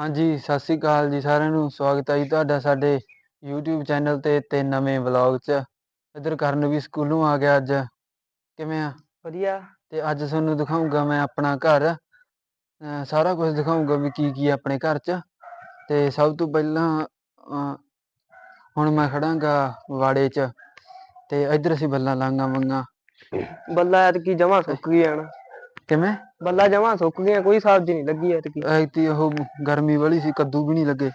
ਹਾਂਜੀ ਸਤਿ ਸ੍ਰੀ ਅਕਾਲ ਜੀ ਸਾਰਿਆਂ ਨੂੰ। ਸਵਾਗਤ ਹੈ ਜੀ ਤੁਹਾਡਾ ਸਾਡੇ YouTube ਚੈਨਲ ਤੇ ਤੇ ਨਵੇਂ ਵਲੌਗ 'ਚ। ਇੱਧਰ ਕਰਨ ਵੀ ਸਕੂਲੋਂ ਆ ਗਿਆ ਅੱਜ। ਕਿਵੇਂ ਆ? ਵਧੀਆ। ਤੇ ਅੱਜ ਤੁਹਾਨੂੰ ਦਿਖਾਊਂਗਾ ਮੈਂ ਆਪਣਾ ਘਰ। ਅਹ ਸਾਰਾ ਕੁਝ ਦਿਖਾਊਂਗਾ ਵੀ ਕੀ ਕੀ ਆ ਆਪਣੇ ਘਰ 'ਚ। ਤੇ ਸਭ ਤੋਂ ਪਹਿਲਾਂ ਅਹ ਹੁਣ ਮੈਂ ਖੜਾਂਗਾ ਵਾੜੇ 'ਚ। ਤੇ ਇੱਧਰ ਅਸੀਂ ਬੱਲਾਂ ਲਾਂਗਾ ਮੰਗਾ ਬੱਲਾ ਐਤਕੀ ਜਮਾ ਸੁੱਕ ਗਿਆ ਨਾ। ਕਿਵੇਂ? ਬੱਲਾ ਜਮਾ ਸੁੱਕ ਗਿਆ ਕੋਈ ਸਬਜ਼ੀ ਨਹੀਂ ਲੱਗੀ ਐਤਕੀ। ਐਤੀ ਉਹ ਗਰਮੀ ਵਾਲੀ ਸੀ ਕੱਦੂ ਵੀ ਨਹੀਂ ਲੱਗੇ।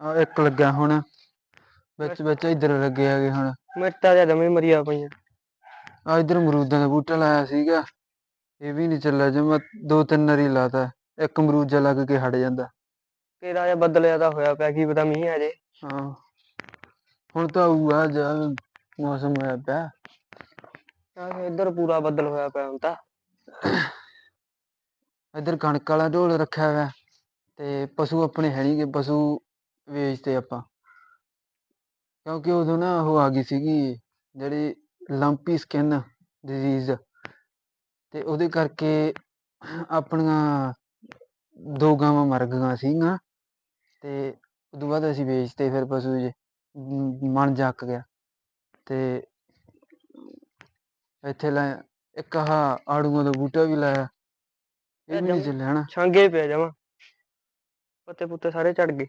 ਆ ਇੱਕ ਲੱਗਿਆ ਹੁਣ ਵਿੱਚ ਵਿੱਚ ਇੱਧਰ ਲੱਗੇ ਹੈਗੇ ਹੁਣ। ਮਿਰਚਾਂ ਜਾਂ ਜਮੇ ਮਰੀਆਂ ਪਈਆਂ। ਆ ਇੱਧਰ ਅਮਰੂਦਾਂ ਦਾ ਬੂਟਾ ਲਾਇਆ ਸੀਗਾ ਇਹ ਵੀ ਨਹੀਂ ਚੱਲਿਆ ਜਮਾ ਦੋ ਤਿੰਨ ਵਾਰੀ ਲਾਤਾ ਇੱਕ ਅਮਰੂਦ ਜਿਹਾ ਲੱਗ ਕੇ ਹਟ ਜਾਂਦਾ। ਕਿਹੜਾ ਜਿਹਾ ਬੱਦਲਿਆ ਦਾ ਹੋਇਆ ਪਿਆ ਕੀ ਪਤਾ ਮੀਂਹ ਆ ਜੇ। ਹਾਂ ਹੁਣ ਤਾਂ ਆਊਗਾ ਜਾ ਮੌਸਮ ਹੋਇਆ ਪਿਆ। ਆਹ ਇੱਧਰ ਪੂਰਾ ਬੱਦਲ ਹੋਇਆ ਪਿਆ ਹੁਣ ਤਾਂ। ਇੱਧਰ ਕਣਕ ਵਾਲਾ ਢੋਲ ਰੱਖਿਆ ਹੋਇਆ ਤੇ ਪਸ਼ੂ ਆਪਣੇ ਹੈ ਨਹੀਂਗੇ ਪਸ਼ੂ ਵੇਚਤੇ ਆਪਾਂ। ਕਿਉਂਕਿ ਉਦੋਂ ਨਾ ਉਹ ਆ ਗਈ ਸੀਗੀ ਜਿਹੜੀ ਲੰਪੀ ਸਕਿਨ ਡਿਜ਼ੀਜ਼ ਤੇ ਉਹਦੇ ਕਰਕੇ ਆਪਣੀਆਂ ਦੋ ਗਾਵਾਂ ਮਰ ਗਈਆਂ ਸੀਗੀਆਂ ਤੇ ਉਦੋਂ ਬਾਅਦ ਅਸੀਂ ਵੇਚਤੇ ਫਿਰ ਪਸ਼ੂ ਜੇ ਮਨ ਜੱਕ ਗਿਆ ਤੇ ਇੱਥੇ ਲੈ ਇੱਕ ਆਹ ਆੜੂਆਂ ਦਾ ਬੂਟਾ ਵੀ ਲਾਇਆ ਇਹ ਵੀ ਨਹੀਂ ਚੱਲਿਆ ਹਨਾ ਛਾਂਗੇ ਪਿਆ ਜਮਾ ਪੱਤੇ ਪੁੱਤੇ ਸਾਰੇ ਝੜ ਗਏ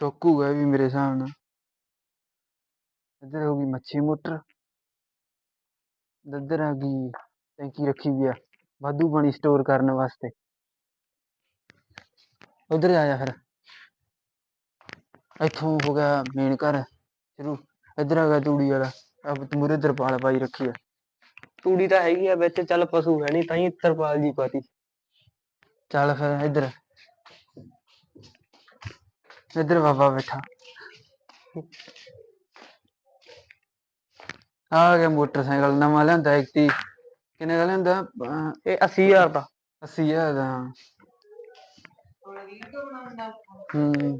ਸੁੱਕੂਗਾ ਇਹ ਵੀ ਮੇਰੇ ਹਿਸਾਬ ਨਾਲ ਇੱਧਰ ਹੋ ਗਈ ਮੱਛੀ ਮੋਟਰ ਇੱਧਰ ਆ ਗਈ ਟੈਂਕੀ ਰੱਖੀ ਵੀ ਆ ਵਾਧੂ ਪਾਣੀ ਸਟੋਰ ਕਰਨ ਵਾਸਤੇ ਉਧਰ ਆ ਜਾ ਫਿਰ ਇੱਥੋਂ ਹੋ ਗਿਆ ਮੇਨ ਘਰ ਸ਼ੁਰੂ ਇੱਧਰ ਆ ਗਿਆ ਤੂੜੀ ਵਾਲਾ ਆਪ ਮੂਰੇ ਤਰਪਾਲ ਪਾਈ ਰੱਖੀ ਆ ਤੂੜੀ ਤਾਂ ਹੈਗੀ ਆ ਵਿੱਚ ਚੱਲ ਪਸ਼ੂ ਹੈ ਨਹੀਂ ਤਾਂ ਹੀ ਤਰਪਾਲ ਜੀ ਪਾਤੀ। ਚੱਲ ਫਿਰ ਇੱਧਰ। ਇੱਧਰ ਬਾਬਾ ਬੈਠਾ। ਆ ਗਿਆ ਮੋਟਰਸਾਈਕਲ ਨਵਾਂ ਲਿਆਂਦਾ ਐਕਟੀ ਕਿੰਨੇ ਦਾ ਲਿਆਂਦਾ? ਅਹ ਇਹ 80000 ਦਾ। 80000 ਦਾ ਹੂੰ।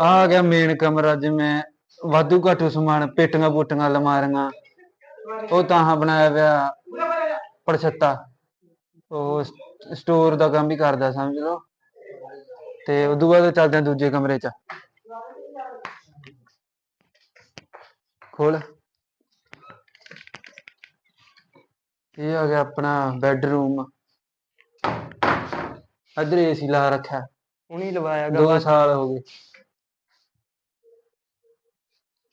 ਆ ਗਿਆ ਮੇਨ ਕਮਰਾ ਜਿਵੇਂ ਵਾਧੂ ਘਾਟੂ ਸਮਾਨ ਪੇਟੀਆਂ ਪੋਟੀਆਂ ਅਲਮਾਰੀਆਂ। ਉਹ ਤਾਂ ਹਾਂ ਬਣਾਇਆ ਪਿਆ ਪੜਛੱਤਾ। ਉਹ ਸਟੋਰ ਦਾ ਕੰਮ ਵੀ ਕਰਦਾ ਸਮਝ ਲਓ। ਤੇ ਉਦੋਂ ਬਾਅਦ ਚੱਲਦੇ ਆ ਦੂਜੇ ਕਮਰੇ 'ਚ। ਖੋਲ। ਇਹ ਆ ਗਿਆ ਆਪਣਾ ਬੈੱਡਰੂਮ। ਇੱਧਰ ਏਸੀ ਲਾ ਰੱਖਿਆ। ਹੁਣੀ ਲਵਾਇਆ ਗਾ ਦੋ ਸਾਲ ਹੋ ਗਏ।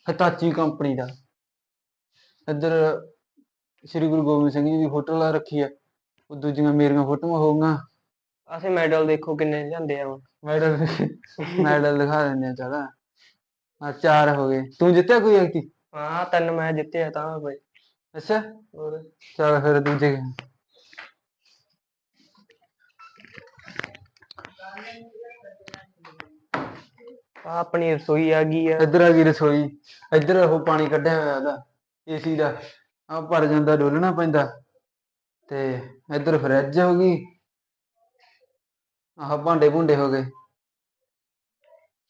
ਹਤਾਚੀ ਕੰਪਨੀ ਦਾ। ਇੱਧਰ ਸ੍ਰੀ ਗੁਰੂ ਗੋਬਿੰਦ ਸਿੰਘ ਜੀ ਦੀ ਫੋਟੋ ਲਾ ਰੱਖੀ ਹੈ ਉਹ ਦੂਜੀਆਂ ਮੇਰੀਆਂ ਫੋਟੋਆਂ ਹੋਊਗੀਆਂ ਆਸੇ ਮੈਡਲ ਦੇਖੋ ਕਿੰਨੇ ਲਿਆਂਦੇ ਆ ਹੁਣ। ਮੈਡਲ ਮੈਡਲ ਦਿਖਾ ਦਿੰਦੇ ਆ ਚਲ। ਆ ਚਾਰ ਹੋ ਗਏ। ਤੂੰ ਜਿੱਤਿਆ ਕੋਈ ਐਕਟੀ ਹਾਂ ਤਿੰਨ ਮੈਂ ਜਿੱਤੇ ਆ ਤਾਂ ਬਈ। ਅੱਛਾ। ਹੋਰ? ਚਲ ਫਿਰ ਦੂਜੇ। ਆਹ ਆਪਣੀ ਰਸੋਈ ਆ ਗਈ ਆ। ਇੱਧਰ ਆ ਗਈ ਰਸੋਈ। ਇੱਧਰ ਉਹ ਪਾਣੀ ਕੱਢਿਆ ਹੋਇਆ ਉਹਦਾ। ਏਸੀ ਦਾ। ਆ ਭਰ ਜਾਂਦਾ ਡੋਲਣਾ ਪੈਂਦਾ। ਤੇ ਇੱਧਰ ਫਰਿੱਜ ਹੋ ਗਈ। ਆਹ ਭਾਂਡੇ ਭੁੰਡੇ ਹੋ ਗਏ।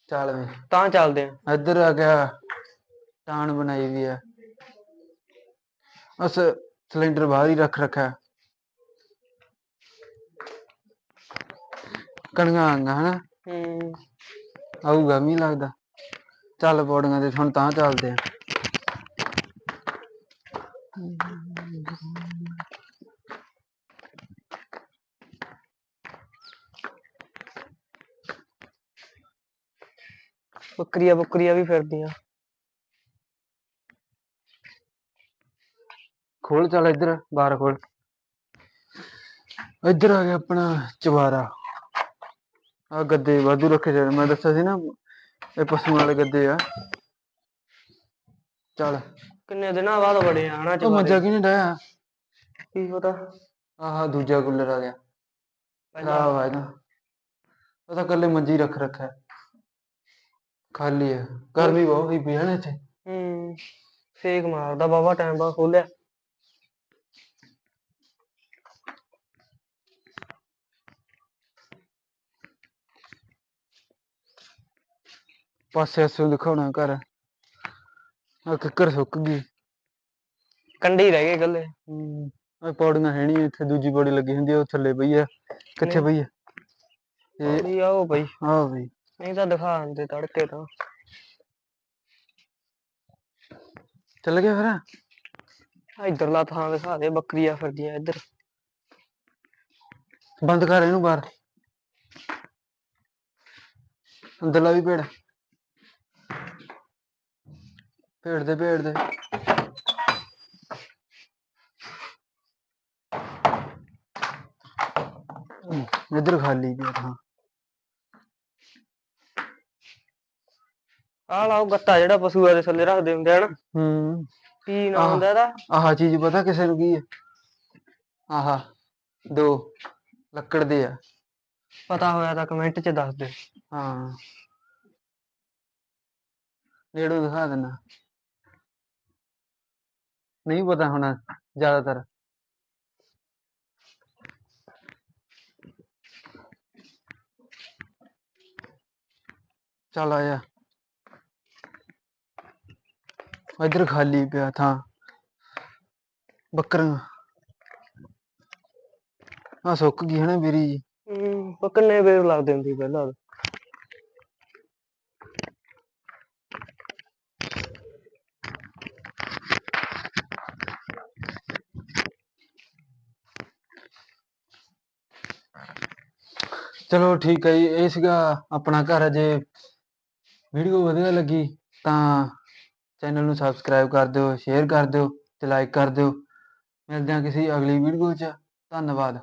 ਚੱਲ ਵੇ। ਤਾਂ ਚੱਲਦੇ ਆ। ਇੱਧਰ ਆ ਗਿਆ ਟਾਣ ਬਣਾਈ ਵੀ ਆ। ਉਸ ਸਿਲੰਡਰ ਬਾਹਰ ਹੀ ਰੱਖ ਰੱਖਿਆ। ਕਣੀਆਂ ਆਂਗਾ ਹਨਾ? ਹੂੰ। ਆਊਗਾ ਮੀਂਹ ਲੱਗਦਾ। ਚੱਲ ਪੌੜੀਆਂ ਤੇ ਹੁਣ ਤਾਂ ਚੱਲਦੇ ਆ। ਬੱਕਰੀਆਂ ਬੱਕਰੀਆਂ ਵੀ ਫਿਰਦੀਆਂ। ਖੋਲ ਚੱਲ ਇੱਧਰ ਬਾਹਰ ਖੋਲ। ਇੱਧਰ ਆ ਗਿਆ ਆਪਣਾ ਚਵਾਰਾ। ਆ ਗੱਦੇ ਵਾਧੂ ਰੱਖੇ ਜਾਂਦੇ ਮੈਂ ਦੱਸਿਆ ਸੀ ਨਾ ਇਹ ਪਸ਼ੂਆਂ ਵਾਲੇ ਗੱਦੇ ਆ। ਚੱਲ। ਕਿੰਨੇ ਦਿਨਾਂ ਬਾਅਦ ਬੜੇ ਆ ਹਨਾ ਉਹ ਮੱਝਾ ਚਵਾਰੇ? ਕਿਹਨੇ ਡਾਇਆ ਕੀ ਪਤਾ? ਆਹ ਦੂਜਾ ਕੂਲਰ ਆ ਗਿਆ। ਖਰਾਬ ਆ ਇਹਦਾ। ਉਹ ਤਾਂ ਇਕੱਲੇ ਮੰਜੀ ਰੱਖ ਰੱਖਿਆ। ਖਾਲੀ ਆ ਗਰਮੀ ਬਹੁਤ ਹੋਈ ਪਈ ਹੈ ਨਾ ਇੱਥੇ। ਹੂੰ ਸੇਕ ਮਾਰਦਾ ਬਾਬਾ ਟਾਈਮ ਬਾਅਦ ਖੋਲਿਆ। ਪਾਸੇ ਆਸੇ ਦਿਖਾਉਣਾ ਘਰ। ਆ ਕਿੱਕਰ ਸੁੱਕ ਗਈ। ਕੰਡੇ ਹੀ ਰਹਿ ਗਏ ਇਕੱਲੇ। ਹੂੰ ਇਹ ਪੌੜੀਆਂ ਹੈ ਨਹੀਂ ਇੱਥੇ ਦੂਜੀ ਪੌੜੀ ਲੱਗੀ ਹੁੰਦੀ ਆ ਉਹ ਥੱਲੇ ਪਈ ਆ। ਕਿੱਥੇ। ਪਈ ਆ? ਆ ਉਹ ਬਈ। ਆਹ ਬਈ ਨਹੀਂ ਤਾਂ ਦਿਖਾ ਦਿੰਦੇ ਤੜਕੇ ਤਾਂ। ਚੱਲ ਗਿਆ ਫਿਰ? ਇੱਧਰਲਾ ਥਾਂ ਦਿਖਾ ਦੇ ਬੱਕਰੀਆਂ ਫਿਰਦੀਆਂ ਇੱਧਰ। ਬੰਦ ਕਰ ਇਹਨੂੰ ਬਾਹਰ। ਅੰਦਰਲਾ ਵੀ ਭੇੜ। ਭੇੜ ਦੇ ਭੇੜ ਦੇ ਇੱਧਰ ਖਾਲੀ ਪਿਆ ਥਾਂ। ਆਹ ਲਾਓ ਗੱਤਾ ਜਿਹੜਾ ਪਸ਼ੂਆਂ ਦੇ ਥੱਲੇ ਰੱਖਦੇ ਹੁੰਦੇ ਹਨ ਹੂੰ। ਕੀ ਨਾਮ। ਹੁੰਦਾ ਇਹਦਾ? ਆਹ ਚੀਜ਼ ਪਤਾ ਕਿਸੇ ਨੂੰ ਕੀ ਹੈ ਆਹ ਦੋ ਲੱਕੜ ਦੇ ਆ। ਪਤਾ ਹੋਇਆ ਤਾਂ ਕਮੈਂਟ 'ਚ ਦੱਸ ਦਿਓ। ਹਾਂ। ਨੇੜੋਂ ਦਿਖਾ ਦਿੰਨਾ ਨਹੀਂ ਪਤਾ ਹੋਣਾ ਜ਼ਿਆਦਾਤਰ। ਚੱਲ ਆਇਆ ਇੱਧਰ ਖਾਲੀ ਪਿਆ ਥਾਂ। ਬੱਕਰੀਆਂ। ਆ ਸੁੱਕ ਗਈ ਹੈ ਨਾ ਮੇਰੀ ਜੀ। ਹੂੰ ਵੇਰ ਲੱਗਦੇ ਹੁੰਦੇ ਸੀ ਪਹਿਲਾਂ। ਚਲੋ ਠੀਕ ਹੈ ਜੀ ਇਹ ਸੀਗਾ ਆਪਣਾ ਘਰ ਜੇ ਵੀਡੀਓ ਵਧੀਆ ਲੱਗੀ ਤਾਂ ਚੈਨਲ ਨੂੰ ਸਬਸਕ੍ਰਾਈਬ ਕਰ ਦਿਓ ਸ਼ੇਅਰ ਕਰ ਦਿਓ ਤੇ ਲਾਈਕ ਕਰ ਦਿਓ। ਮਿਲਦੇ ਹਾਂ ਕਿਸੇ ਅਗਲੀ ਵੀਡੀਓ 'ਚ। ਧੰਨਵਾਦ।